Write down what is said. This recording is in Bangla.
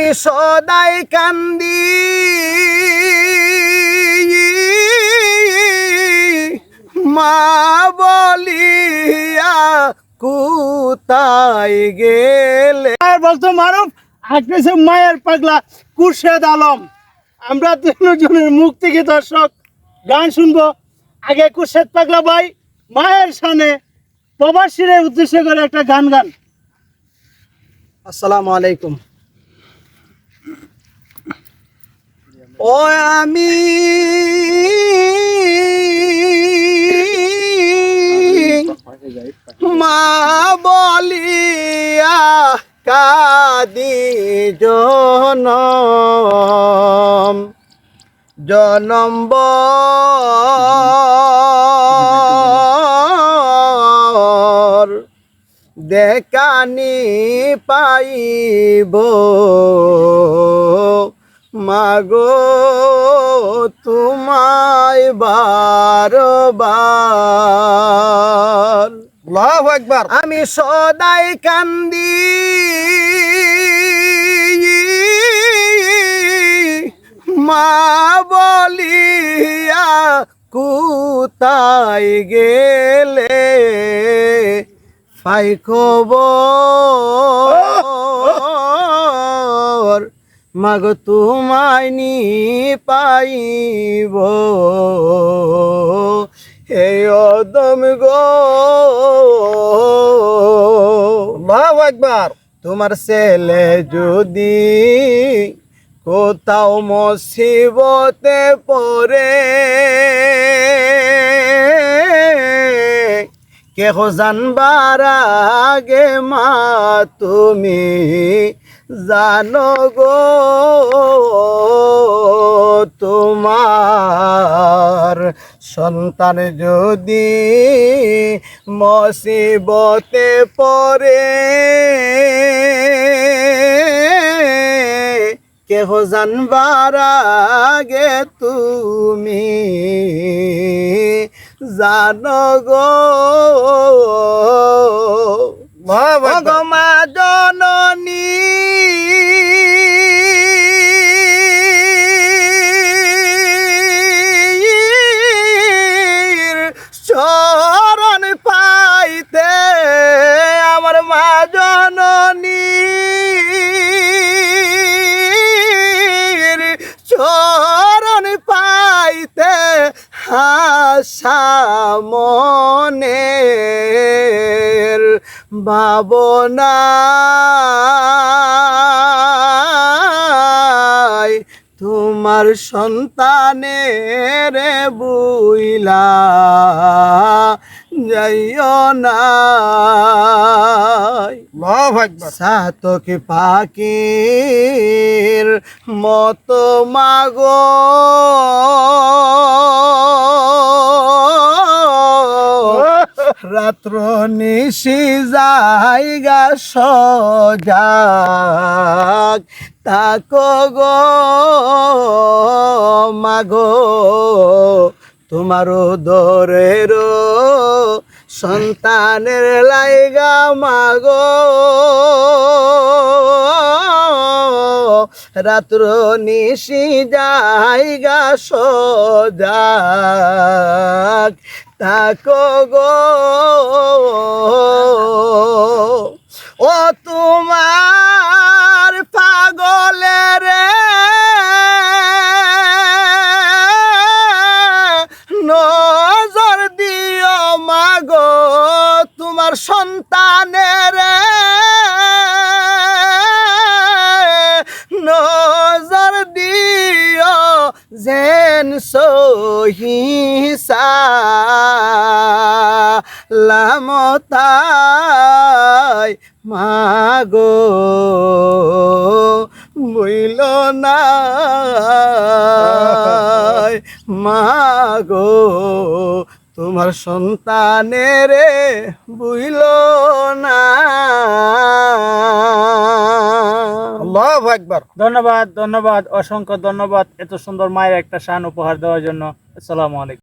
আমি সদাই কান্দি। মা বলিয়া কুতাই গেলে। আর বলতো মারুফ আসতেছে মায়ের পাগলা কুরশেদ আলম। আমরা তিনজনের মুখ থেকে দর্শক গান শুনব। আগে কুরশেদ পাগলা ভাই মায়ের সানে প্রবাসীর উদ্দেশ্য করে একটা গান গান। আসসালামু আলাইকুম। ও আমি মা বলিয়া কাদি জনম জনম দেখানি পাইব মাগো তোমায় বারবার। আকবার। আমি সদাই কান্দি। মা বলিয়া কুতাই গেলে ফাই খবর। মাগ তোমায় নি পাইব হে অদম গো। আল্লাহু আকবার। তোমার ছেলে যদি কোথাও মসিবতে পড়ে কেহ জানবার আগে মা তুমি জানো গো তোমার সন্তান যদি মসিবতে পড়ে কেহ জানবার আগে তুমি জানো গো। ভগমা হাসা মনের ভাবনায় তোমার সন্তানের বুইলা যাইও না। সাতক পাখির মতো মাগো। রাত্র নিশি জায়গা সজাগ তাকো গো মাগো, তোমারও দরের সন্তানের লাইগা মাগো। রাত্র নিশি জায়গা সজাগ তাকো গো। ও তোমার পাগলের নজর দিও মাগো তোমার সন্তানের নজর যেন সহিসা মাগো বইল না মাগো তোমার সন্তানের বুইল না আল্লাহু ধন্যবাদ ধন্যবাদ, অসংখ্য ধন্যবাদ এত সুন্দর মায়ের একটা শান উপহার দেওয়ার জন্য। আসসালামু আলাইকুম।